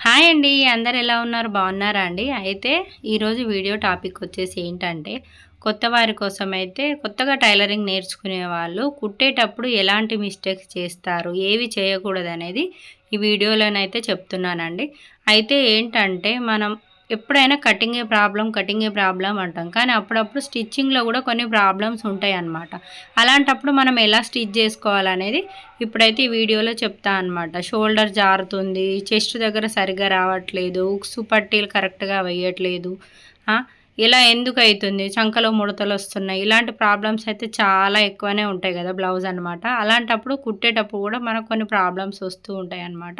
Hi అండి అందరు ఎలా ఉన్నారు? బాగున్నారా అండి? అయితే ఈరోజు వీడియో టాపిక్ వచ్చేసి ఏంటంటే కొత్త వారి కోసం అయితే కొత్తగా టైలరింగ్ నేర్చుకునే వాళ్ళు కుట్టేటప్పుడు ఎలాంటి మిస్టేక్స్ చేస్తారు ఏవి చేయకూడదు అనేది ఈ వీడియోలోనైతే చెప్తున్నానండి. అయితే ఏంటంటే మనం ఎప్పుడైనా కటింగే ప్రాబ్లం కటింగే ప్రాబ్లం అంటాం. కానీ అప్పుడప్పుడు స్టిచ్చింగ్లో కూడా కొన్ని ప్రాబ్లమ్స్ ఉంటాయి అన్నమాట అలాంటప్పుడు మనం ఎలా స్టిచ్ చేసుకోవాలనేది ఇప్పుడైతే ఈ వీడియోలో చెప్తా అనమాట షోల్డర్ జారుతుంది చెస్ట్ దగ్గర సరిగ్గా రావట్లేదు ఉక్సు పట్టీలు కరెక్ట్గా వేయట్లేదు ఇలా ఎందుకు అవుతుంది చంకలో ముడతలు వస్తున్నాయి. ఇలాంటి ప్రాబ్లమ్స్ అయితే చాలా ఎక్కువనే ఉంటాయి కదా బ్లౌజ్ అనమాట అలాంటప్పుడు కుట్టేటప్పుడు కూడా మనకు కొన్ని ప్రాబ్లమ్స్ వస్తూ ఉంటాయి అన్నమాట.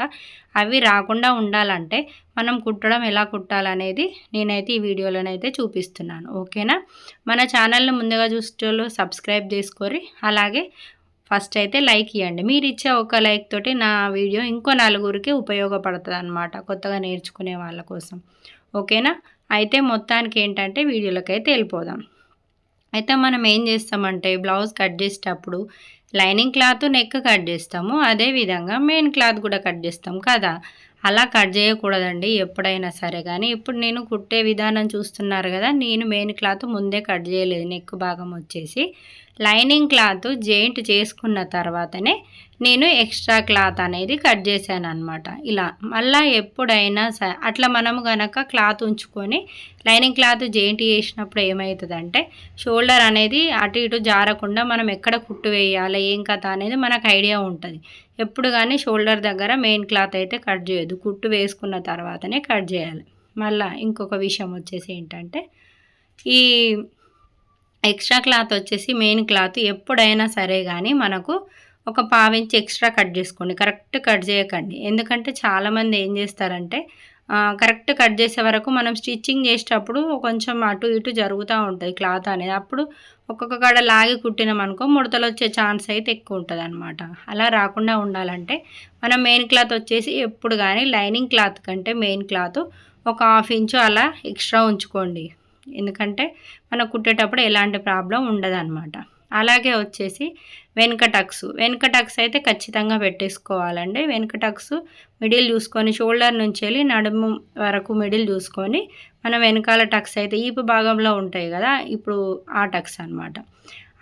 అవి రాకుండా ఉండాలంటే మనం కుట్టడం ఎలా కుట్టాలనేది నేనైతే ఈ వీడియోలోనైతే చూపిస్తున్నాను. ఓకేనా? మన ఛానల్ని ముందుగా చూసేటోళ్ళు సబ్స్క్రైబ్ చేసుకొని అలాగే ఫస్ట్ అయితే లైక్ ఇవ్వండి మీరు ఇచ్చే ఒక లైక్ తోటి నా వీడియో ఇంకో నలుగురికి ఉపయోగపడుతుంది అనమాట కొత్తగా నేర్చుకునే వాళ్ళ కోసం. ఓకేనా? అయితే మొత్తానికి ఏంటంటే వీడియోలోకి అయితే వెళ్ళిపోదాం. అయితే మనం ఏం చేస్తామంటే బ్లౌజ్ కట్ చేసేటప్పుడు లైనింగ్ క్లాత్ నెక్ కట్ చేస్తాము. అదేవిధంగా మెయిన్ క్లాత్ కూడా కట్ చేస్తాం కదా. అలా కట్ చేయకూడదండి ఎప్పుడైనా సరే. కానీ ఇప్పుడు నేను కుట్టే విధానం చూస్తున్నారు కదా నేను మెయిన్ క్లాత్ ముందే కట్ చేయలేదు. నెక్ భాగం వచ్చేసి లైనింగ్ క్లాత్ జాయింట్ చేసుకున్న తర్వాతనే నేను ఎక్స్ట్రా క్లాత్ అనేది కట్ చేశాను అనమాట ఇలా మళ్ళీ ఎప్పుడైనా స అట్లా మనము కనుక క్లాత్ ఉంచుకొని లైనింగ్ క్లాత్ జెయింట్ చేసినప్పుడు ఏమవుతుందంటే షోల్డర్ అనేది అటు ఇటు జారకుండా మనం ఎక్కడ కుట్టు వేయాలి ఏం కథ అనేది మనకు ఐడియా ఉంటుంది. ఎప్పుడు కానీ షోల్డర్ దగ్గర మెయిన్ క్లాత్ అయితే కట్ చేయొద్దు కుట్టు వేసుకున్న తర్వాతనే కట్ చేయాలి. మళ్ళీ ఇంకొక విషయం వచ్చేసి ఏంటంటే ఈ ఎక్స్ట్రా క్లాత్ వచ్చేసి మెయిన్ క్లాత్ ఎప్పుడైనా సరే కానీ మనకు ఒక పావించి ఎక్స్ట్రా కట్ చేసుకోండి. కరెక్ట్ కట్ చేయకండి. ఎందుకంటే చాలామంది ఏం చేస్తారంటే కరెక్ట్ కట్ చేసే వరకు మనం స్టిచ్చింగ్ చేసేటప్పుడు కొంచెం అటు ఇటు జరుగుతూ ఉంటుంది క్లాత్ అనేది. అప్పుడు ఒక్కొక్క కాడ లాగి కుట్టినాం అనుకో ముడతలు వచ్చే ఛాన్స్ అయితే ఎక్కువ ఉంటుంది అనమాట అలా రాకుండా ఉండాలంటే మనం మెయిన్ క్లాత్ వచ్చేసి ఎప్పుడు కానీ లైనింగ్ క్లాత్ కంటే మెయిన్ క్లాత్ ఒక హాఫ్ ఇంచు అలా ఎక్స్ట్రా ఉంచుకోండి. ఎందుకంటే మనం కుట్టేటప్పుడు ఎలాంటి ప్రాబ్లం ఉండదన్నమాట. అలాగే వచ్చేసి వెనుక టక్స్ వెనుక టక్స్ అయితే ఖచ్చితంగా పెట్టేసుకోవాలండి. వెనుక టక్స్ మిడిల్ చూసుకొని షోల్డర్ నుంచి వెళ్ళి నడుము వరకు మిడిల్ చూసుకొని మనం వెనకాల టక్స్ అయితే ఈపు భాగంలో ఉంటాయి కదా ఇప్పుడు ఆ టక్స్ అనమాట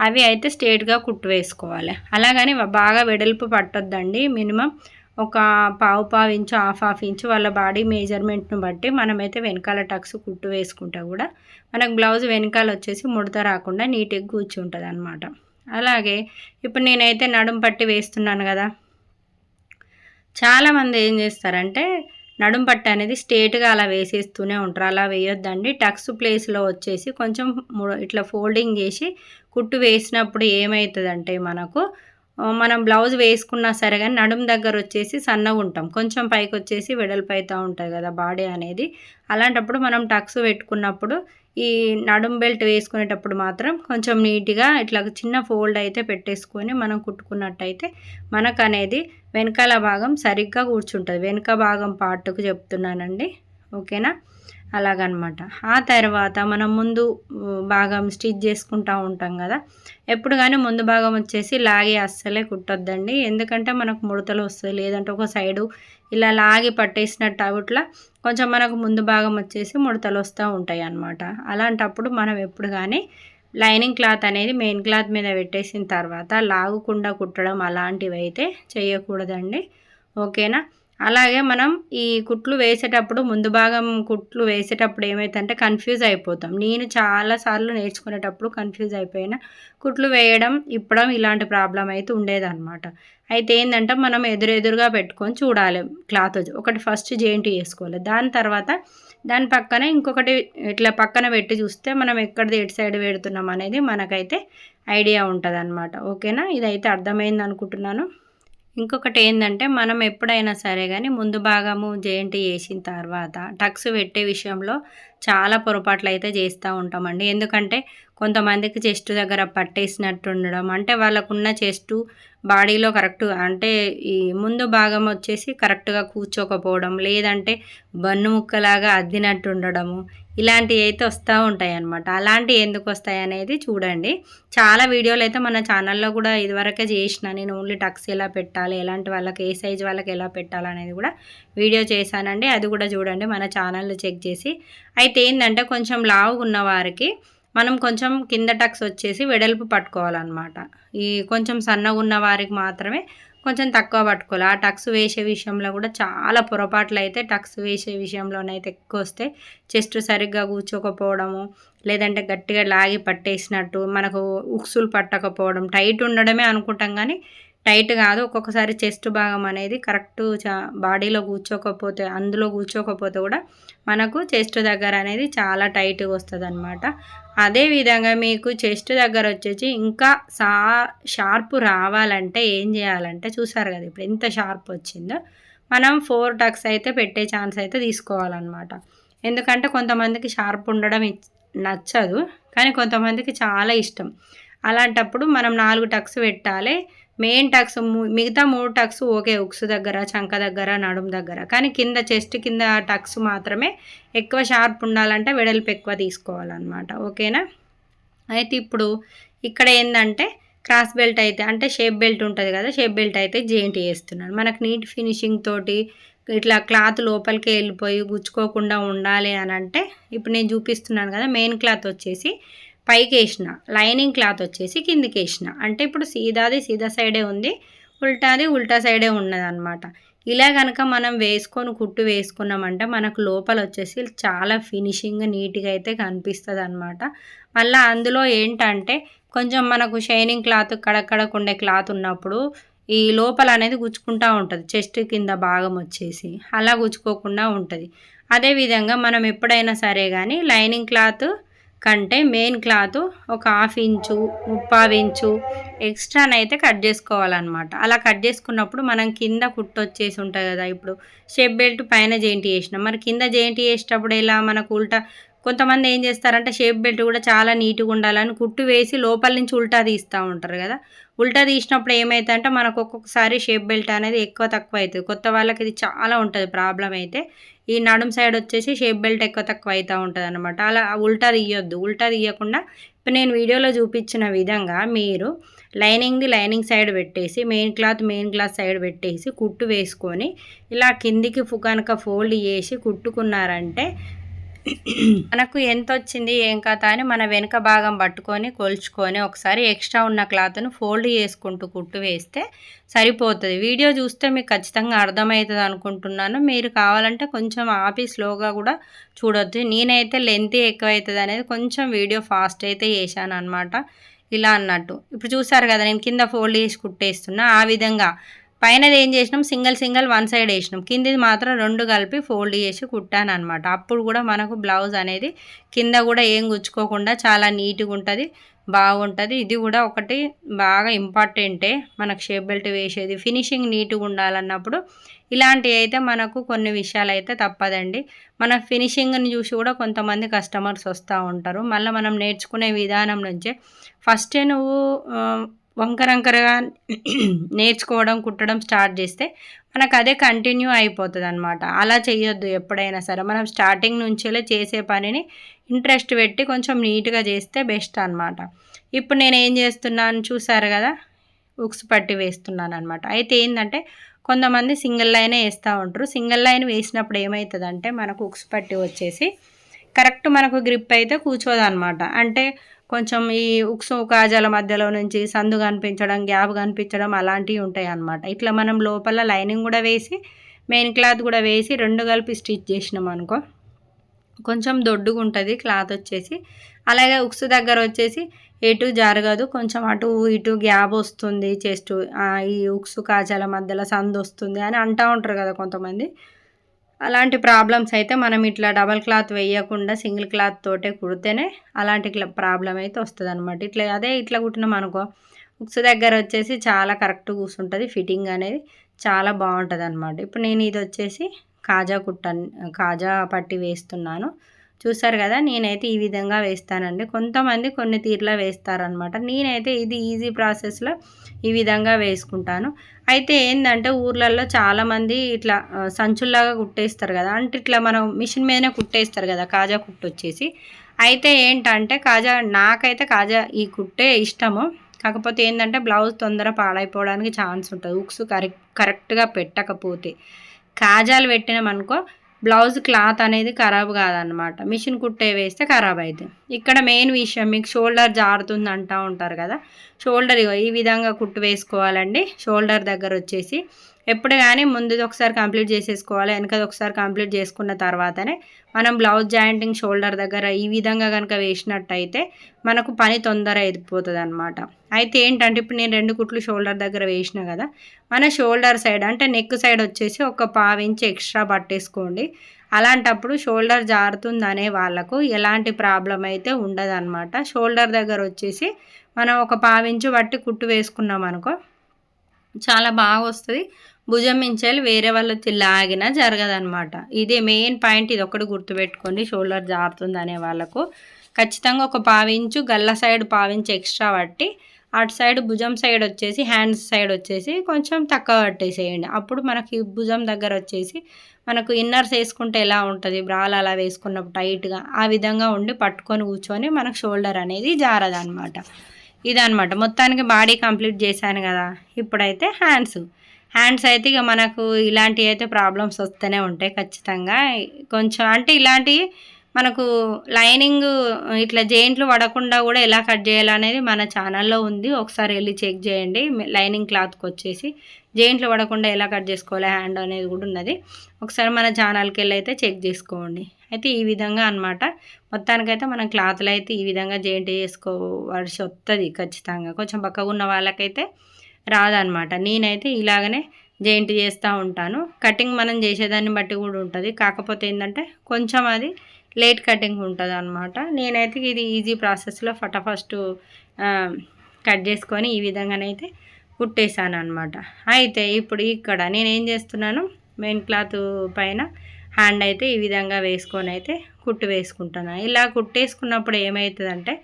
అవి అయితే స్ట్రేట్గా కుట్టు వేసుకోవాలి. అలాగని బాగా వెడల్పు పట్టొద్దండి. మినిమం ఒక పావు పావు ఇంచు హాఫ్ హాఫ్ ఇంచు వాళ్ళ బాడీ మెజర్మెంట్ను బట్టి మనమైతే వెనకాల టక్స్ కుట్టు వేసుకుంటా కూడా. మనకు బ్లౌజ్ వెనకాల వచ్చేసి ముడత రాకుండా నీట్గా కూర్చుంటుంది అనమాట అలాగే ఇప్పుడు నేనైతే నడుం పట్టి వేస్తున్నాను కదా. చాలామంది ఏం చేస్తారంటే నడుం పట్టి అనేది స్ట్రేట్గా అలా వేసేస్తూనే ఉంటారు. అలా వేయొద్దండి. టక్స్ ప్లేస్లో వచ్చేసి కొంచెం ఇట్లా ఫోల్డింగ్ చేసి కుట్టు వేసినప్పుడు ఏమవుతుందంటే మనకు మనం బ్లౌజ్ వేసుకున్నా సరే కానీ నడుము దగ్గర వచ్చేసి సన్నగా ఉంటాం. కొంచెం పైకి వచ్చేసి వెడల్పు అవుతూ ఉంటుంది కదా బాడీ అనేది. అలాంటప్పుడు మనం టక్స్ పెట్టుకున్నప్పుడు ఈ నడుం బెల్ట్ వేసుకునేటప్పుడు మాత్రం కొంచెం నీట్గా ఇట్లా చిన్న ఫోల్డ్ అయితే పెట్టేసుకొని మనం కుట్టుకున్నట్టయితే మనకు అనేది వెనకాల భాగం సరిగ్గా కూర్చుంటుంది. వెనుక భాగం పార్ట్కు చెప్తున్నానండి. ఓకేనా? అలాగనమాట. ఆ తర్వాత మనం ముందు భాగం స్టిచ్ చేసుకుంటూ ఉంటాం కదా. ఎప్పుడు కానీ ముందు భాగం వచ్చేసి లాగి అస్సలే కుట్టొద్దండి. ఎందుకంటే మనకు ముడతలు వస్తాయి. లేదంటే ఒక సైడు ఇలా లాగి పట్టేసినట్టు అవుట్లా కొంచెం మనకు ముందు భాగం వచ్చేసి ముడతలు వస్తూ ఉంటాయి అన్నమాట అలాంటప్పుడు మనం ఎప్పుడు కానీ లైనింగ్ క్లాత్ అనేది మెయిన్ క్లాత్ మీద పెట్టేసిన తర్వాత లాగకుండా కుట్టడం అలాంటివి అయితే చేయకూడదండి ఓకేనా? అలాగే మనం ఈ కుట్లు వేసేటప్పుడు ముందు భాగం కుట్లు వేసేటప్పుడు ఏమైతుందంటే కన్ఫ్యూజ్ అయిపోతాం. నేను చాలాసార్లు నేర్చుకునేటప్పుడు కన్ఫ్యూజ్ అయిపోయిన కుట్లు వేయడం ఇప్పడం ఇలాంటి ప్రాబ్లం అయితే ఉండేదన్నమాట. అయితే ఏంటంటే మనం ఎదురెదురుగా పెట్టుకొని చూడాలి క్లాత్ ఒకటి ఫస్ట్ జేంటి వేసుకోవాలి. దాని తర్వాత దాని పక్కన ఇంకొకటి ఇట్లా పక్కన పెట్టి చూస్తే మనం ఎక్కడిది ఎటు సైడ్ పెడుతున్నాం అనేది మనకైతే ఐడియా ఉంటుంది ఓకేనా ఇదైతే అర్థమైంది అనుకుంటున్నాను ఇంకొకటి ఏంటంటే మనం ఎప్పుడైనా సరే కానీ ముందు భాగము జేఎన్టీ వేసిన తర్వాత టక్స్ పెట్టే విషయంలో చాలా పొరపాట్లు అయితే చేస్తూ ఉంటామండి. ఎందుకంటే కొంతమందికి చెస్ట్ దగ్గర పట్టేసినట్టు ఉండడం అంటే వాళ్ళకున్న చెస్టు బాడీలో కరెక్ట్ అంటే ఈ ముందు భాగం వచ్చేసి కరెక్ట్గా కూర్చోకపోవడం లేదంటే బన్ను ముక్కలాగా అద్దినట్టు ఉండడము ఇలాంటివి అయితే వస్తూ ఉంటాయి అన్నమాట అలాంటివి ఎందుకు వస్తాయి అనేది చూడండి. చాలా వీడియోలు అయితే మన ఛానల్లో కూడా ఇదివరకే చేసిన నేను ఓన్లీ టక్స్ ఎలా పెట్టాలి ఎలాంటి వాళ్ళకి ఏ సైజ్ వాళ్ళకి ఎలా పెట్టాలనేది కూడా వీడియో చేశానండి. అది కూడా చూడండి మన ఛానల్లో చెక్ చేసి. అయితే ఏంటంటే కొంచెం లావుగా ఉన్న వారికి మనం కొంచెం కింద టక్స్ వచ్చేసి వెడల్పు పట్టుకోవాలన్నమాట. ఈ కొంచెం సన్నగా ఉన్న వారికి మాత్రమే కొంచెం తక్కువ పట్టుకోవాలి. ఆ టక్స్ వేసే విషయంలో కూడా చాలా పొరపాట్లు అయితే టక్స్ వేసే విషయంలోనైతే ఎక్కువ వస్తే చెస్ట్ సరిగ్గా కూర్చోకపోవడము లేదంటే గట్టిగా లాగి పట్టేసినట్టు మనకు ఉక్సులు పట్టకపోవడం టైట్ ఉండడమే అనుకుంటాం కానీ టైట్ కాదు. ఒక్కొక్కసారి చెస్ట్ భాగం అనేది కరెక్ట్ బాడీలో కూర్చోకపోతే అందులో కూర్చోకపోతే కూడా మనకు చెస్ట్ దగ్గర అనేది చాలా టైట్గా వస్తుంది అనమాట అదేవిధంగా మీకు చెస్ట్ దగ్గర వచ్చేసి ఇంకా సా షార్ప్ రావాలంటే ఏం చేయాలంటే చూసారు కదా ఇప్పుడు ఎంత షార్ప్ వచ్చిందో మనం ఫోర్ టక్స్ అయితే పెట్టే ఛాన్స్ అయితే తీసుకోవాలన్నమాట. ఎందుకంటే కొంతమందికి షార్ప్ ఉండడం నచ్చదు. కానీ కొంతమందికి చాలా ఇష్టం. అలాంటప్పుడు మనం నాలుగు టక్స్ పెట్టాలి మెయిన్ టక్స్ మిగతా మూడు టక్స్ ఓకే ఉక్స్ దగ్గర చంక దగ్గర నడుము దగ్గర. కానీ కింద చెస్ట్ కింద టక్స్ మాత్రమే ఎక్కువ షార్ప్ ఉండాలంటే వెడల్పు ఎక్కువ తీసుకోవాలన్నమాట. ఓకేనా? అయితే ఇప్పుడు ఇక్కడ ఏంటంటే క్రాస్ బెల్ట్ అయితే అంటే షేప్ బెల్ట్ ఉంటుంది కదా షేప్ బెల్ట్ అయితే జేంటి వేస్తున్నాను మనకు నీట్ ఫినిషింగ్ తోటి ఇట్లా క్లాత్ లోపలికి వెళ్ళిపోయి గుచ్చుకోకుండా ఉండాలి అని అంటే ఇప్పుడు నేను చూపిస్తున్నాను కదా మెయిన్ క్లాత్ వచ్చేసి పైకి వేసిన లైనింగ్ క్లాత్ వచ్చేసి కిందికి వేసిన అంటే ఇప్పుడు సీదాది సీదా సైడే ఉంది ఉల్టాది ఉల్టా సైడే ఉన్నదనమాట ఇలా కనుక మనం వేసుకొని కుట్టు వేసుకున్నామంటే మనకు లోపల వచ్చేసి చాలా ఫినిషింగ్ నీట్గా అయితే కనిపిస్తుంది అనమాట మళ్ళీ అందులో ఏంటంటే కొంచెం మనకు షైనింగ్ క్లాత్ కడక్కడకు ఉండే క్లాత్ ఉన్నప్పుడు ఈ లోపల అనేది గుచ్చుకుంటూ ఉంటుంది. చెస్ట్ కింద భాగం వచ్చేసి అలా గుచ్చుకోకుండా ఉంటుంది. అదేవిధంగా మనం ఎప్పుడైనా సరే కానీ లైనింగ్ క్లాత్ కంటే మెయిన్ క్లాత్ ఒక హాఫ్ ఇంచు ముప్పావు ఇంచు ఎక్స్ట్రానైతే కట్ చేసుకోవాలన్నమాట. అలా కట్ చేసుకున్నప్పుడు మనం కింద కుట్టు వచ్చేసి ఉంటుంది కదా ఇప్పుడు షేప్ బెల్ట్ పైన జెయింట్ చేసినాం. మరి కింద జెయింట్ చేసేటప్పుడు ఇలా మనకు ఉల్టా కొంతమంది ఏం చేస్తారంటే షేప్ బెల్ట్ కూడా చాలా నీట్గా ఉండాలని కుట్టు వేసి లోపల నుంచి ఉల్టా తీస్తూ ఉంటారు కదా. ఉల్టా తీసినప్పుడు ఏమైతుందంటే మనకు ఒక్కొక్కసారి షేప్ బెల్ట్ అనేది ఎక్కువ తక్కువ అవుతుంది. కొత్త వాళ్ళకి ఇది చాలా ఉంటుంది ప్రాబ్లం అయితే. ఈ నడుం సైడ్ వచ్చేసి షేప్ బెల్ట్ ఎక్కువ తక్కువ అవుతూ ఉంటుంది అనమాట అలా ఉల్టా తీయొద్దు. ఉల్టా తీయకుండా ఇప్పుడు నేను వీడియోలో చూపించిన విధంగా మీరు లైనింగ్ది లైనింగ్ సైడ్ పెట్టేసి main cloth main cloth side పెట్టేసి కుట్టు వేసుకొని ఇలా కిందికి కనుక ఫోల్డ్ చేసి కుట్టుకున్నారంటే మనకు ఎంత వచ్చింది ఏం కథ అని మన వెనుక భాగం పట్టుకొని కొలుచుకొని ఒకసారి ఎక్స్ట్రా ఉన్న క్లాత్ను ఫోల్డ్ చేసుకుంటూ కుట్టు వేస్తే సరిపోతుంది. వీడియో చూస్తే మీకు ఖచ్చితంగా అర్థమవుతుంది అనుకుంటున్నాను. మీరు కావాలంటే కొంచెం ఆపి స్లోగా కూడా చూడొద్దు నేనైతే లెంత్ ఎక్కువ అవుతుంది అనేది కొంచెం వీడియో ఫాస్ట్ అయితే చేశాను అనమాట ఇలా అన్నట్టు. ఇప్పుడు చూసారు కదా నేను కింద ఫోల్డ్ చేసి కుట్టేస్తున్నా. ఆ విధంగా పైనది ఏం చేసినాం? సింగిల్ సింగిల్ వన్ సైడ్ వేసినాం. కిందిది మాత్రం రెండు కలిపి ఫోల్డ్ చేసి కుట్టాను అనమాట అప్పుడు కూడా మనకు బ్లౌజ్ అనేది కింద కూడా ఏం గుచ్చుకోకుండా చాలా నీట్గా ఉంటుంది బాగుంటుంది. ఇది కూడా ఒకటి బాగా ఇంపార్టెంటే మనకు షేప్ బెల్ట్ వేసేది. ఫినిషింగ్ నీట్గా ఉండాలన్నప్పుడు ఇలాంటివి అయితే మనకు కొన్ని విషయాలు అయితే తప్పదండి. మన ఫినిషింగ్ని చూసి కూడా కొంతమంది కస్టమర్స్ వస్తూ ఉంటారు. మళ్ళీ మనం నేర్చుకునే విధానం నుంచే ఫస్టే నువ్వు వంకరంకరగా నేర్చుకోవడం కుట్టడం స్టార్ట్ చేస్తే మనకు అదే కంటిన్యూ అయిపోతుంది అనమాట అలా చేయొద్దు ఎప్పుడైనా సరే. మనం స్టార్టింగ్ నుంచేలే చేసే పనిని ఇంట్రెస్ట్ పెట్టి కొంచెం నీట్గా చేస్తే బెస్ట్ అనమాట ఇప్పుడు నేను ఏం చేస్తున్నాను చూసారు కదా? ఉక్స్ పట్టి వేస్తున్నాను అనమాట అయితే ఏంటంటే కొంతమంది సింగిల్ లైనే వేస్తూ ఉంటారు. సింగిల్ లైన్ వేసినప్పుడు ఏమవుతుందంటే మనకు ఉక్స్ పట్టి వచ్చేసి కరెక్ట్ మనకు గ్రిప్ అయితే కూర్చోదన్నమాట. అంటే కొంచెం ఈ ఉక్సు కాజాల మధ్యలో నుంచి సందు కనిపించడం గ్యాప్ కనిపించడం అలాంటివి ఉంటాయి అన్నమాట. ఇట్లా మనం లోపల లైనింగ్ కూడా వేసి మెయిన్ క్లాత్ కూడా వేసి రెండు కలిపి స్టిచ్ చేసినాం అనుకో కొంచెం దొడ్డుగా ఉంటుంది క్లాత్ వచ్చేసి. అలాగే ఉక్స్ దగ్గర వచ్చేసి ఎటు జరగదు కొంచెం అటు ఇటు గ్యాప్ వస్తుంది చెస్ట్ ఈ ఉక్సు కాజాల మధ్యలో సందు వస్తుంది అని అంటూ ఉంటారు కదా కొంతమంది. అలాంటి ప్రాబ్లమ్స్ అయితే మనం ఇట్లా డబల్ క్లాత్ వేయకుండా సింగిల్ క్లాత్ తోటే కుడితేనే అలాంటి ప్రాబ్లం అయితే వస్తుంది అనమాట ఇట్లా అదే ఇట్లా కుట్టినాం అనుకో ఉక్స్ దగ్గర వచ్చేసి చాలా కరెక్ట్ కూర్చుంటుంది ఫిట్టింగ్ అనేది చాలా బాగుంటుంది అనమాట ఇప్పుడు నేను ఇది వచ్చేసి కాజా కుట్ట కాజా పట్టి వేస్తున్నాను. చూసారు కదా నేనైతే ఈ విధంగా వేస్తానండి. కొంతమంది కొన్ని తీర్లా వేస్తారనమాట నేనైతే ఇది ఈజీ ప్రాసెస్లో ఈ విధంగా వేసుకుంటాను. అయితే ఏంటంటే ఊర్లలో చాలామంది ఇట్లా సంచుల్లాగా కుట్టేస్తారు కదా. అంటే ఇట్లా మనం మిషన్ మీదనే కుట్టేస్తారు కదా కాజా కుట్టు వచ్చేసి. అయితే ఏంటంటే కాజా నాకైతే కాజా ఈ కుట్టే ఇష్టము. కాకపోతే ఏంటంటే బ్లౌజ్ తొందర పాడైపోవడానికి ఛాన్స్ ఉంటుంది. ఉక్స్ కరెక్ట్ కరెక్ట్గా పెట్టకపోతే. కాజాలు పెట్టినామనుకో బ్లౌజ్ క్లాత్ అనేది ఖరాబ్ కాదనమాట మిషన్ కుట్టే వేస్తే ఖరాబ్ అవుతుంది ఇక్కడ మెయిన్ విషయం మీకు షోల్డర్ జారుతుంది అంటూ ఉంటారు కదా. షోల్డర్ ఈ విధంగా కుట్టు వేసుకోవాలండి. షోల్డర్ దగ్గర వచ్చేసి ఎప్పుడు కానీ ముందుది ఒకసారి కంప్లీట్ చేసేసుకోవాలి వెనకది ఒకసారి కంప్లీట్ చేసుకున్న తర్వాతనే మనం బ్లౌజ్ జాయింటింగ్ షోల్డర్ దగ్గర ఈ విధంగా కనుక వేసినట్టయితే మనకు పని తొందర అయిపోతుంది అనమాట అయితే ఏంటంటే ఇప్పుడు నేను రెండు కుట్లు షోల్డర్ దగ్గర వేసిన కదా మన షోల్డర్ సైడ్ అంటే నెక్ సైడ్ వచ్చేసి ఒక పావించి ఎక్స్ట్రా పట్టేసుకోండి. అలాంటప్పుడు షోల్డర్ జారుతుంది అనే వాళ్ళకు ఎలాంటి ప్రాబ్లం అయితే ఉండదన్నమాట. షోల్డర్ దగ్గర వచ్చేసి మనం ఒక ఇంచు పట్టి కుట్టు వేసుకున్నాం అనుకో చాలా బాగా వస్తుంది. భుజం మించాలి వేరే వాళ్ళతో లాగినా జరగదనమాట ఇదే మెయిన్ పాయింట్ ఇది ఒకటి గుర్తుపెట్టుకోండి షోల్డర్ జారుతుంది అనే వాళ్ళకు. ఖచ్చితంగా ఒక పావించు గల్ల సైడ్ పావించు ఎక్స్ట్రా పట్టి అటు సైడ్ భుజం సైడ్ వచ్చేసి హ్యాండ్స్ సైడ్ వచ్చేసి కొంచెం తక్కువ పట్టేసేయండి. అప్పుడు మనకి భుజం దగ్గర వచ్చేసి మనకు ఇన్నర్స్ వేసుకుంటే ఎలా ఉంటుంది? బ్రాల్ అలా వేసుకున్నప్పుడు టైట్గా ఆ విధంగా ఉండి పట్టుకొని కూర్చొని మనకు షోల్డర్ అనేది జారదనమాట ఇదనమాట మొత్తానికి బాడీ కంప్లీట్ చేశాను కదా. ఇప్పుడైతే హ్యాండ్స్ హ్యాండ్స్ అయితే ఇక మనకు ఇలాంటివి అయితే ప్రాబ్లమ్స్ వస్తూనే ఉంటాయి ఖచ్చితంగా. కొంచెం అంటే ఇలాంటివి మనకు లైనింగ్ ఇట్లా జెయింట్లు పడకుండా కూడా ఎలా కట్ చేయాలనేది మన ఛానల్లో ఉంది. ఒకసారి వెళ్ళి చెక్ చేయండి. లైనింగ్ క్లాత్కి వచ్చేసి జెయింట్లు పడకుండా ఎలా కట్ చేసుకోవాలి హ్యాండ్ అనేది కూడా ఉన్నది. ఒకసారి మన ఛానల్కి వెళ్ళి అయితే చెక్ చేసుకోండి. అయితే ఈ విధంగా అనమాట మొత్తానికైతే మనం క్లాత్లు అయితే ఈ విధంగా జెయింట్ చేసుకోవాల్సి వస్తుంది ఖచ్చితంగా. కొంచెం పక్కగా ఉన్న వాళ్ళకైతే రాదనమాట. నేనైతే ఇలాగనే జాయింట్ చేస్తూ ఉంటాను. కటింగ్ మనం చేసేదాన్ని బట్టి కూడా ఉంటుంది. కాకపోతే ఏంటంటే కొంచెం అది లేట్ కటింగ్ ఉంటుంది అనమాట నేనైతే ఇది ఈజీ ప్రాసెస్లో ఫటాఫస్ట్ కట్ చేసుకొని ఈ విధంగానైతే కుట్టేశాను అనమాట అయితే ఇప్పుడు ఇక్కడ నేనేం చేస్తున్నాను మెయిన్ క్లాత్ పైన హ్యాండ్ అయితే ఈ విధంగా వేసుకొని అయితే కుట్టు వేసుకుంటాను. ఇలా కుట్టేసుకున్నప్పుడు ఏమవుతుందంటే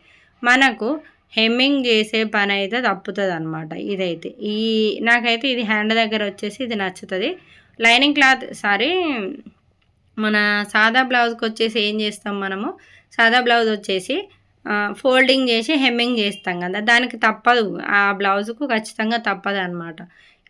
మనకు హెమ్మింగ్ చేసే పని అయితే తప్పుతుంది అనమాట ఇదైతే. ఈ నాకైతే ఇది హ్యాండ్ దగ్గర వచ్చేసి ఇది నచ్చుతుంది. లైనింగ్ క్లాత్ సారీ మన సాదా బ్లౌజ్కి వచ్చేసి ఏం చేస్తాం మనము? సాదా బ్లౌజ్ వచ్చేసి ఫోల్డింగ్ చేసి హెమ్మింగ్ చేస్తాం కదా. దానికి తప్పదు. ఆ బ్లౌజ్కు ఖచ్చితంగా తప్పదు అనమాట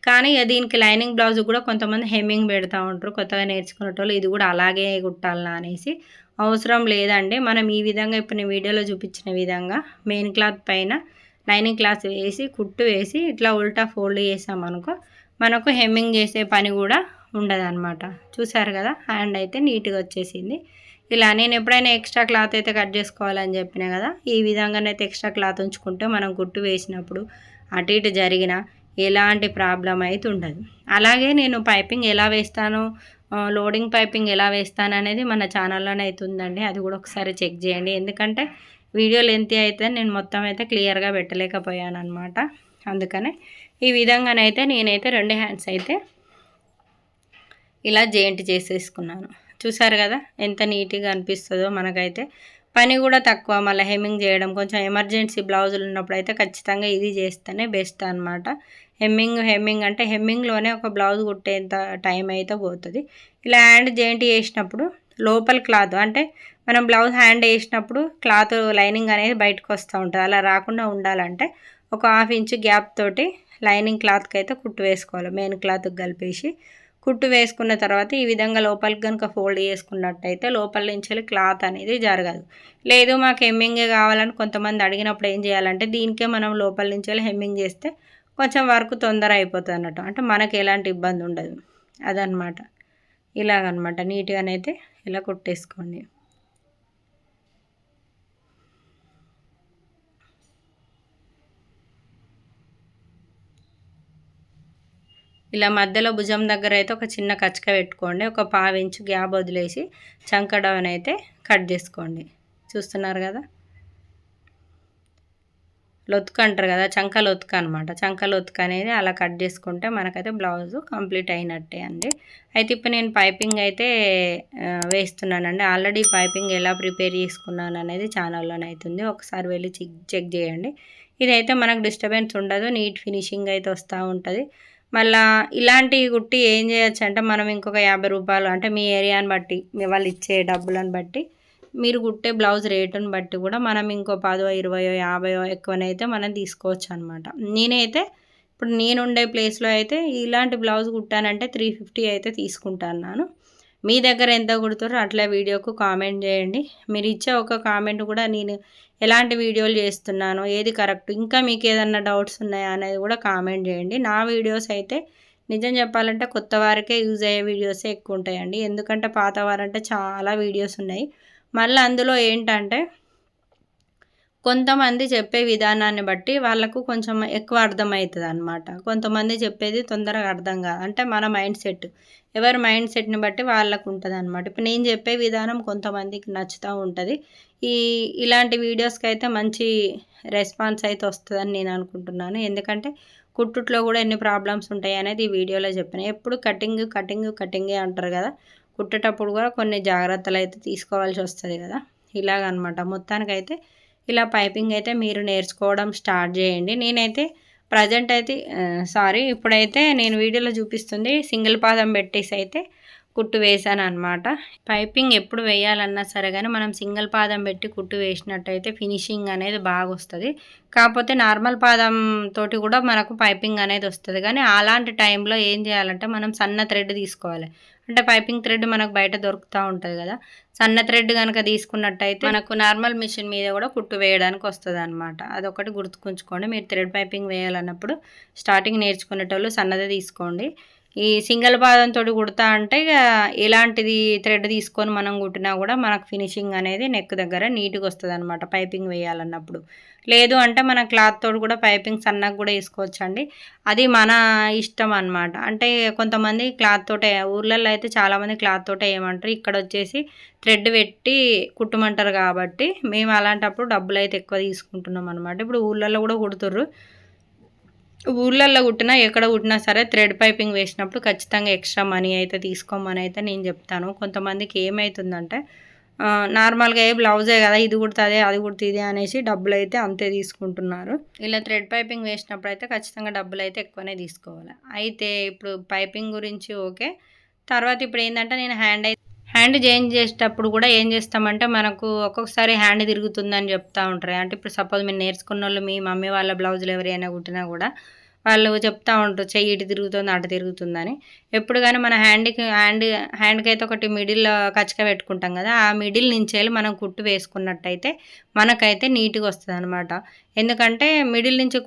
కానీ దీనికి లైనింగ్ బ్లౌజ్ కూడా కొంతమంది హెమ్మింగ్ పెడతా ఉంటారు. కొత్తగా నేర్చుకునేటోళ్ళు ఇది కూడా అలాగే కుట్టాలనా అనేసి అవసరం లేదండి. మనం ఈ విధంగా ఇప్పుడు నేను వీడియోలో చూపించిన విధంగా మెయిన్ క్లాత్ పైన లైనింగ్ క్లాత్ వేసి కుట్టు వేసి ఇట్లా ఉల్టా ఫోల్డ్ చేసామనుకో మనకు హెమ్మింగ్ చేసే పని కూడా ఉండదన్నమాట. చూసారు కదా? హ్యాండ్ అయితే నీట్గా వచ్చేసింది. ఇలా నేను ఎప్పుడైనా ఎక్స్ట్రా క్లాత్ అయితే కట్ చేసుకోవాలని చెప్పినా కదా ఈ విధంగానైతే ఎక్స్ట్రా క్లాత్ ఉంచుకుంటే మనం కుట్టు వేసినప్పుడు అటు ఇటు జరిగిన ఎలాంటి ప్రాబ్లం అయితే ఉండదు. అలాగే నేను పైపింగ్ ఎలా వేస్తానో లోడింగ్ పైపింగ్ ఎలా వేస్తాను అనేది మన ఛానల్లోనే అవుతుందండి అది కూడా ఒకసారి చెక్ చేయండి. ఎందుకంటే వీడియో లెంత్ అయితే నేను మొత్తం అయితే క్లియర్గా పెట్టలేకపోయాను అనమాట అందుకనే ఈ విధంగానైతే నేనైతే రెండు హ్యాండ్స్ అయితే ఇలా జాయింట్ చేసేసుకున్నాను. చూసారు కదా ఎంత నీట్గా అనిపిస్తుందో మనకైతే. పని కూడా తక్కువ మళ్ళీ హెమ్మింగ్ చేయడం కొంచెం ఎమర్జెన్సీ బ్లౌజులు ఉన్నప్పుడు అయితే ఖచ్చితంగా ఇది చేస్తేనే బెస్ట్ అనమాట హెమ్మింగ్ హెమ్మింగ్ అంటే హెమ్మింగ్లోనే ఒక బ్లౌజ్ కుట్టేంత టైం అయితే పోతుంది. ఇలా హ్యాండ్ జాయింట్ చేసినప్పుడు లోపల క్లాత్ అంటే మనం బ్లౌజ్ హ్యాండ్ వేసినప్పుడు క్లాత్ లైనింగ్ అనేది బయటకు వస్తూ ఉంటుంది. అలా రాకుండా ఉండాలంటే ఒక హాఫ్ ఇంచ్ గ్యాప్ తోటి లైనింగ్ క్లాత్కి అయితే కుట్టు వేసుకోవాలి మెయిన్ క్లాత్కి కలిపేసి. కుట్టు వేసుకున్న తర్వాత ఈ విధంగా లోపలికి కనుక ఫోల్డ్ చేసుకున్నట్టయితే లోపల నుంచి క్లాత్ అనేది జరగదు. లేదు మాకు హెమ్మింగే కావాలని కొంతమంది అడిగినప్పుడు ఏం చేయాలంటే దీనికే మనం లోపల నుంచి హెమ్మింగ్ చేస్తే కొంచెం వర్క్ తొందర అయిపోతుంది అన్నట్టు అంటే మనకు ఎలాంటి ఇబ్బంది ఉండదు. అదనమాట ఇలాగనమాట నీట్గానైతే ఇలా కుట్టేసుకోండి. ఇలా మధ్యలో భుజం దగ్గర అయితే ఒక చిన్న కచ్చక పెట్టుకోండి. ఒక పావించు గ్యాప్ వదిలేసి చంకడవన్ అయితే కట్ చేసుకోండి. చూస్తున్నారు కదా? లొత్క అంటారు కదా? చంక లొత్క అనమాట చంక లొత్క అనేది అలా కట్ చేసుకుంటే మనకైతే బ్లౌజ్ కంప్లీట్ అయినట్టే అండి. అయితే ఇప్పుడు నేను పైపింగ్ అయితే వేస్తున్నానండి. ఆల్రెడీ పైపింగ్ ఎలా ప్రిపేర్ చేసుకున్నాను అనేది ఛానల్లోనే అవుతుంది. ఒకసారి వెళ్ళి చెక్ చెక్ చేయండి. ఇదైతే మనకు డిస్టర్బెన్స్ ఉండదు. నీట్ ఫినిషింగ్ అయితే వస్తూ ఉంటుంది. మళ్ళా ఇలాంటి కుట్టి ఏం చేయొచ్చు అంటే మనం ఇంకొక యాభై రూపాయలు అంటే మీ ఏరియాని బట్టి మీ వాళ్ళు ఇచ్చే డబ్బులను బట్టి మీరు కుట్టే బ్లౌజ్ రేటుని బట్టి కూడా మనం ఇంకో పదో ఇరవయో యాభయో ఎక్కువనైతే మనం తీసుకోవచ్చు అనమాట నేనైతే ఇప్పుడు నేను ఉండే ప్లేస్లో అయితే ఇలాంటి బ్లౌజ్ కుట్టానంటే త్రీ ఫిఫ్టీ అయితే తీసుకుంటాను మీ దగ్గర ఎంత కుడుతారో అట్లా వీడియోకు కామెంట్ చేయండి. మీరు ఇచ్చే ఒక కామెంట్ కూడా నేను ఎలాంటి వీడియోలు చేస్తున్నాను ఏది కరెక్ట్ ఇంకా మీకు ఏదన్నా డౌట్స్ ఉన్నాయా అనేది కూడా కామెంట్ చేయండి. నా వీడియోస్ అయితే నిజం చెప్పాలంటే కొత్త వారికే యూజ్ అయ్యే వీడియోసే ఎక్కువ ఉంటాయండి. ఎందుకంటే పాత వారంటే చాలా వీడియోస్ ఉన్నాయి. మళ్ళీ అందులో ఏంటంటే కొంతమంది చెప్పే విధానాన్ని బట్టి వాళ్ళకు కొంచెం ఎక్కువ అర్థమవుతుంది అనమాట కొంతమంది చెప్పేది తొందరగా అర్థం కాదు. అంటే మన మైండ్ సెట్. ఎవరి మైండ్ సెట్ని బట్టి వాళ్ళకు ఉంటుంది అనమాట ఇప్పుడు నేను చెప్పే విధానం కొంతమందికి నచ్చుతూ ఉంటుంది. ఈ ఇలాంటి వీడియోస్కి అయితే మంచి రెస్పాన్స్ అయితే వస్తుందని నేను అనుకుంటున్నాను. ఎందుకంటే కుట్టుట్లో కూడా ఎన్ని ప్రాబ్లమ్స్ ఉంటాయి అనేది ఈ వీడియోలో చెప్పిన. ఎప్పుడు కటింగ్ కటింగ్ కటింగే అంటారు కదా. కుట్టేటప్పుడు కూడా కొన్ని జాగ్రత్తలు అయితే తీసుకోవాల్సి వస్తుంది కదా. ఇలాగనమాట మొత్తానికైతే ఇలా పైపింగ్ అయితే మీరు నేర్చుకోవడం స్టార్ట్ చేయండి. నేనైతే ప్రజెంట్ అయితే సారీ ఇప్పుడైతే నేను వీడియోలో చూపిస్తుంది సింగిల్ పాదం పెట్టేసి అయితే కుట్టు వేసాను అనమాట పైపింగ్ ఎప్పుడు వేయాలన్నా సరే కానీ మనం సింగిల్ పాదం పెట్టి కుట్టు వేసినట్టయితే ఫినిషింగ్ అనేది బాగా వస్తుంది. కాకపోతే నార్మల్ పాదం తోటి కూడా మనకు పైపింగ్ అనేది వస్తుంది. కానీ అలాంటి టైంలో ఏం చేయాలంటే మనం సన్న థ్రెడ్ తీసుకోవాలి. అంటే పైపింగ్ థ్రెడ్ మనకు బయట దొరుకుతూ ఉంటుంది కదా. సన్న థ్రెడ్ కనుక తీసుకున్నట్టయితే మనకు నార్మల్ మిషన్ మీద కూడా కుట్టు వేయడానికి వస్తుంది అనమాట అదొకటి గుర్తుకుంచుకోండి. మీరు థ్రెడ్ పైపింగ్ వేయాలన్నప్పుడు స్టార్టింగ్ నేర్చుకునేటోళ్ళు సన్నదే తీసుకోండి. ఈ సింగిల్ పాదంతో కుడతా అంటే ఇక ఎలాంటిది థ్రెడ్ తీసుకొని మనం కుట్టినా కూడా మనకు ఫినిషింగ్ అనేది నెక్ దగ్గర నీట్గా వస్తుంది అనమాట పైపింగ్ వేయాలన్నప్పుడు. లేదు అంటే మన క్లాత్ తోడు కూడా పైపింగ్ సన్నగా కూడా వేసుకోవచ్చు అండి అది మన ఇష్టం అనమాట అంటే కొంతమంది క్లాత్ తోటే ఊర్లలో అయితే చాలామంది క్లాత్ తోటే వేయమంటారు ఇక్కడ వచ్చేసి థ్రెడ్ పెట్టి కుట్టమంటారు కాబట్టి మేము అలాంటప్పుడు డబ్బులు అయితే ఎక్కువ తీసుకుంటున్నాం అనమాట ఇప్పుడు ఊళ్ళల్లో కూడా కుడుతుర్రు. ఊళ్ళల్లో కుట్టినా ఎక్కడ కుట్టినా సరే థ్రెడ్ పైపింగ్ వేసినప్పుడు ఖచ్చితంగా ఎక్స్ట్రా మనీ అయితే తీసుకోమని అయితే నేను చెప్తాను. కొంతమందికి ఏమవుతుందంటే నార్మల్గా ఏ బ్లౌజే కదా ఇది కుడుతుంది అది కుడుతుంది అనేసి డబ్బులు అయితే అంతే తీసుకుంటున్నారు. ఇలా థ్రెడ్ పైపింగ్ వేసినప్పుడు అయితే ఖచ్చితంగా డబ్బులు అయితే ఎక్కువనే తీసుకోవాలి. అయితే ఇప్పుడు పైపింగ్ గురించి ఓకే. తర్వాత ఇప్పుడు ఏంటంటే నేను హ్యాండ్ అయితే హ్యాండ్ చేంజ్ చేసేటప్పుడు కూడా ఏం చేస్తామంటే మనకు ఒక్కొక్కసారి హ్యాండ్ తిరుగుతుందని చెప్తూ ఉంటారు. అంటే ఇప్పుడు సపోజ్ మీరు నేర్చుకున్న వాళ్ళు మీ మమ్మీ వాళ్ళ బ్లౌజులు ఎవరైనా కుట్టినా కూడా వాళ్ళు చెప్తూ ఉంటారు చెయ్యి ఇటు తిరుగుతుంది అటు తిరుగుతుందని. ఎప్పుడు కానీ మన హ్యాండ్కి హ్యాండ్ హ్యాండ్కి అయితే ఒకటి మిడిల్ కచ్చక పెట్టుకుంటాం కదా ఆ మిడిల్ నుంచి వెళ్ళి మనం కుట్టు వేసుకున్నట్టయితే మనకైతే నీట్గా వస్తుంది అనమాట ఎందుకంటే మిడిల్ నుంచి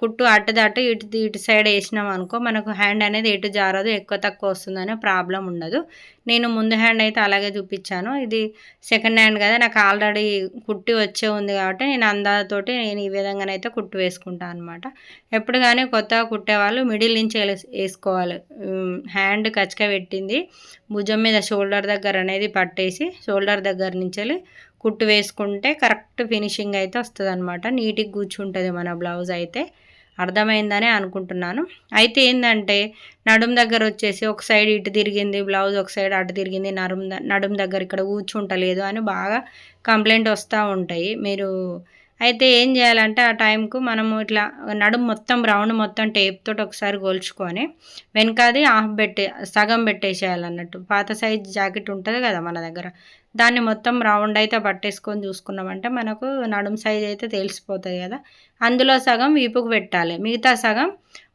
కుట్టు అటు ఇటు ఇటు సైడ్ వేసినాం అనుకో మనకు హ్యాండ్ అనేది ఎటు జారదు ఎక్కువ తక్కువ వస్తుందనే ప్రాబ్లం ఉండదు. నేను ముందు హ్యాండ్ అయితే అలాగే చూపించాను. ఇది సెకండ్ హ్యాండ్ కదా నాకు ఆల్రెడీ కుట్టి వచ్చే ఉంది కాబట్టి నేను అందాతోటి నేను ఈ విధంగానైతే కుట్టు వేసుకుంటాను అనమాట ఎప్పుడు కానీ కొత్తగా కుట్టేవాళ్ళు మిడిల్ నుంచి వేసుకోవాలి. హ్యాండ్ కచ్చక పెట్టింది. భుజం మీద షోల్డర్ దగ్గర అనేది పట్టేసి షోల్డర్ దగ్గర నుంచి కుట్టు వేసుకుంటే కరెక్ట్ ఫినిషింగ్ అయితే వస్తుంది అనమాట నీట్గా కూర్చుంటుంది మన బ్లౌజ్ అయితే. అర్థమైందనే అనుకుంటున్నాను. అయితే ఏంటంటే నడుం దగ్గర వచ్చేసి ఒక సైడ్ ఇటు తిరిగింది బ్లౌజ్ ఒక సైడ్ అటు తిరిగింది నడుం నడుం దగ్గర ఇక్కడ కూర్చుంటలేదు అని బాగా కంప్లైంట్ వస్తూ ఉంటాయి. మీరు అయితే ఏం చేయాలంటే ఆ టైంకు మనము ఇట్లా నడుము మొత్తం రౌండ్ మొత్తం టేప్ తోటి ఒకసారి గోల్చుకొని వెనకది హాఫ్ పెట్టే సగం పెట్టేసేయాలన్నట్టు. పాత సైజ్ జాకెట్ ఉంటుంది కదా మన దగ్గర. దాన్ని మొత్తం రౌండ్ అయితే పట్టేసుకొని చూసుకున్నామంటే మనకు నడుము సైజ్ అయితే తెలిసిపోతుంది కదా. అందులో సగం వీపుకు పెట్టాలి. మిగతా సగం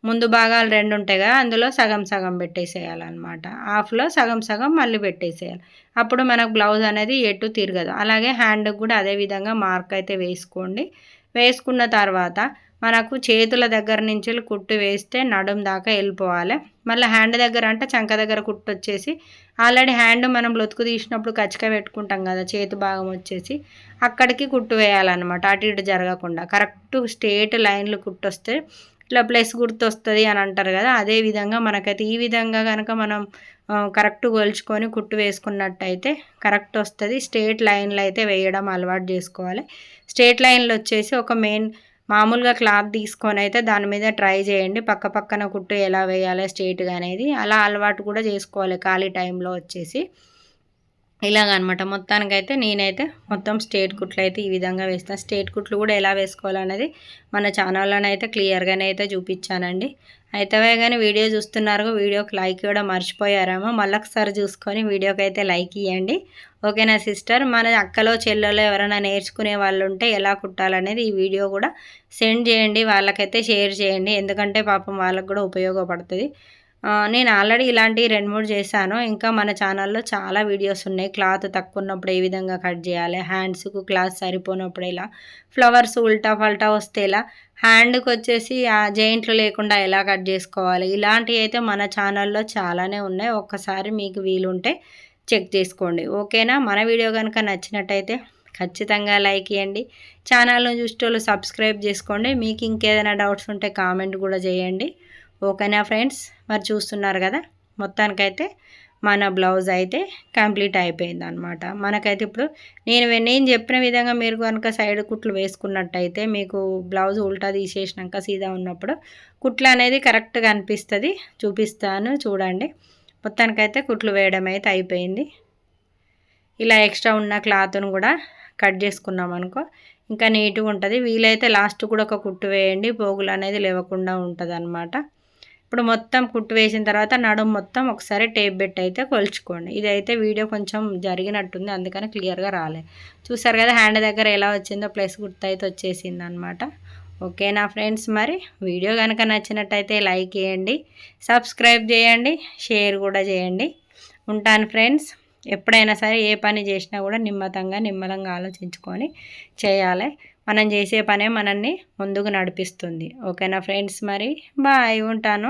ముందు భాగాలు రెండు ఉంటాయి కదా అందులో సగం సగం పెట్టేసేయాలన్నమాట. హాఫ్లో సగం సగం మళ్ళీ పెట్టేసేయాలి. అప్పుడు మనకు బ్లౌజ్ అనేది ఎటు తిరగదు. అలాగే హ్యాండ్కి కూడా అదే విధంగా మార్క్ అయితే వేసుకోండి. వేసుకున్న తర్వాత మనకు చేతుల దగ్గర నుంచి కుట్టు వేస్తే నడుం దాకా వెళ్ళిపోవాలి. మళ్ళీ హ్యాండ్ దగ్గర అంటే చంక దగ్గర కుట్టు వచ్చేసి ఆల్రెడీ హ్యాండ్ మనం లొతుకు తీసినప్పుడు కచ్చిక పెట్టుకుంటాం కదా చేతి భాగం వచ్చేసి అక్కడికి కుట్టు వేయాలన్నమాట. అటు ఇటు జరగకుండా. కరెక్ట్ స్ట్రేట్ లైన్లు కుట్టు వస్తే ఇట్లా ప్లస్ గుర్తు వస్తుంది అని అంటారు కదా అదే విధంగా మనకైతే ఈ విధంగా కనుక మనం కరెక్ట్ కొలుచుకొని కుట్టు వేసుకున్నట్టయితే కరెక్ట్ వస్తుంది. స్ట్రేట్ లైన్లు అయితే వేయడం అలవాటు చేసుకోవాలి. స్ట్రేట్ లైన్లు వచ్చేసి ఒక మెయిన్ మామూలుగా క్లాత్ తీసుకొని అయితే దాని మీద ట్రై చేయండి. పక్క పక్కన కుట్టు ఎలా వేయాలి స్ట్రేట్గా అనేది. అలా అలవాటు కూడా చేసుకోవాలి ఖాళీ టైంలో వచ్చేసి. ఇలాగనమాట. మొత్తానికైతే నేనైతే మొత్తం స్టేట్ కుట్లు అయితే ఈ విధంగా వేస్తాను స్టేట్ కుట్లు కూడా ఎలా వేసుకోవాలనేది మన ఛానల్లోనే అయితే క్లియర్గానే అయితే చూపించానండి. అయితే కానీ వీడియో చూస్తున్నారు వీడియోకి లైక్ కూడా మర్చిపోయారేమో మళ్ళొకసారి చూసుకొని వీడియోకి అయితే లైక్ ఇవ్వండి ఓకేనా సిస్టర్? మన అక్కలో చెల్లెలో ఎవరైనా నేర్చుకునే వాళ్ళు ఉంటే ఎలా కుట్టాలనేది ఈ వీడియో కూడా సెండ్ చేయండి వాళ్ళకైతే షేర్ చేయండి. ఎందుకంటే పాపం వాళ్ళకు కూడా ఉపయోగపడుతుంది. నేను ఆల్రెడీ ఇలాంటివి రెండు మూడు చేశాను. ఇంకా మన ఛానల్లో చాలా వీడియోస్ ఉన్నాయి. క్లాత్ తక్కువ ఉన్నప్పుడు ఏ విధంగా కట్ చేయాలి హ్యాండ్స్కు క్లాత్ సరిపోయినప్పుడు ఇలా ఫ్లవర్స్ ఉల్టా ఫల్టా వస్తే ఇలా హ్యాండ్కి వచ్చేసి ఆ జైంట్లు లేకుండా ఎలా కట్ చేసుకోవాలి ఇలాంటివి అయితే మన ఛానల్లో చాలానే ఉన్నాయి. ఒక్కసారి మీకు వీలుంటే చెక్ చేసుకోండి. ఓకేనా? మన వీడియో కనుక నచ్చినట్టయితే ఖచ్చితంగా లైక్ ఇవ్వండి ఛానల్ను చూసేటోళ్ళు సబ్స్క్రైబ్ చేసుకోండి. మీకు ఇంకేదైనా డౌట్స్ ఉంటే కామెంట్ కూడా చేయండి. ఓకేనా ఫ్రెండ్స్? మరి చూస్తున్నారు కదా? మొత్తానికైతే మన బ్లౌజ్ అయితే కంప్లీట్ అయిపోయింది అనమాట మనకైతే ఇప్పుడు నేను నేను చెప్పిన విధంగా మీరు కనుక సైడ్ కుట్లు వేసుకున్నట్టయితే మీకు బ్లౌజ్ ఉల్టా తీసేసినాక సీదా ఉన్నప్పుడు కుట్లు అనేది కరెక్ట్గా అనిపిస్తుంది. చూపిస్తాను చూడండి. మొత్తానికైతే కుట్లు వేయడం అయితే అయిపోయింది. ఇలా ఎక్స్ట్రా ఉన్న క్లాత్ను కూడా కట్ చేసుకున్నాం అనుకో ఇంకా నీట్గా ఉంటుంది. వీలైతే లాస్ట్ కూడా ఒక కుట్టు వేయండి. పోగులు అనేది లేవకుండా ఉంటుంది అనమాట ఇప్పుడు మొత్తం కుట్టు వేసిన తర్వాత నడుము మొత్తం ఒకసారి టేప్ పెట్టి అయితే కొలుచుకోండి. ఇదైతే వీడియో కొంచెం జరిగినట్టుంది అందుకని క్లియర్గా రాలే. చూసారు కదా హ్యాండ్ దగ్గర ఎలా వచ్చిందో ప్లస్ గుర్తు అయితే వచ్చేసింది అనమాట ఓకేనా ఫ్రెండ్స్? మరి వీడియో కనుక నచ్చినట్టయితే లైక్ చేయండి సబ్స్క్రైబ్ చేయండి షేర్ కూడా చేయండి. ఉంటాను ఫ్రెండ్స్. ఎప్పుడైనా సరే ఏ పని చేసినా కూడా నిమ్మతంగా నిమ్మలంగా ఆలోచించుకొని చేయాలి. మనం చేసే పనే మనల్ని ముందుకు నడిపిస్తుంది. ఓకేనా ఫ్రెండ్స్? మరి బాయ్ ఉంటాను.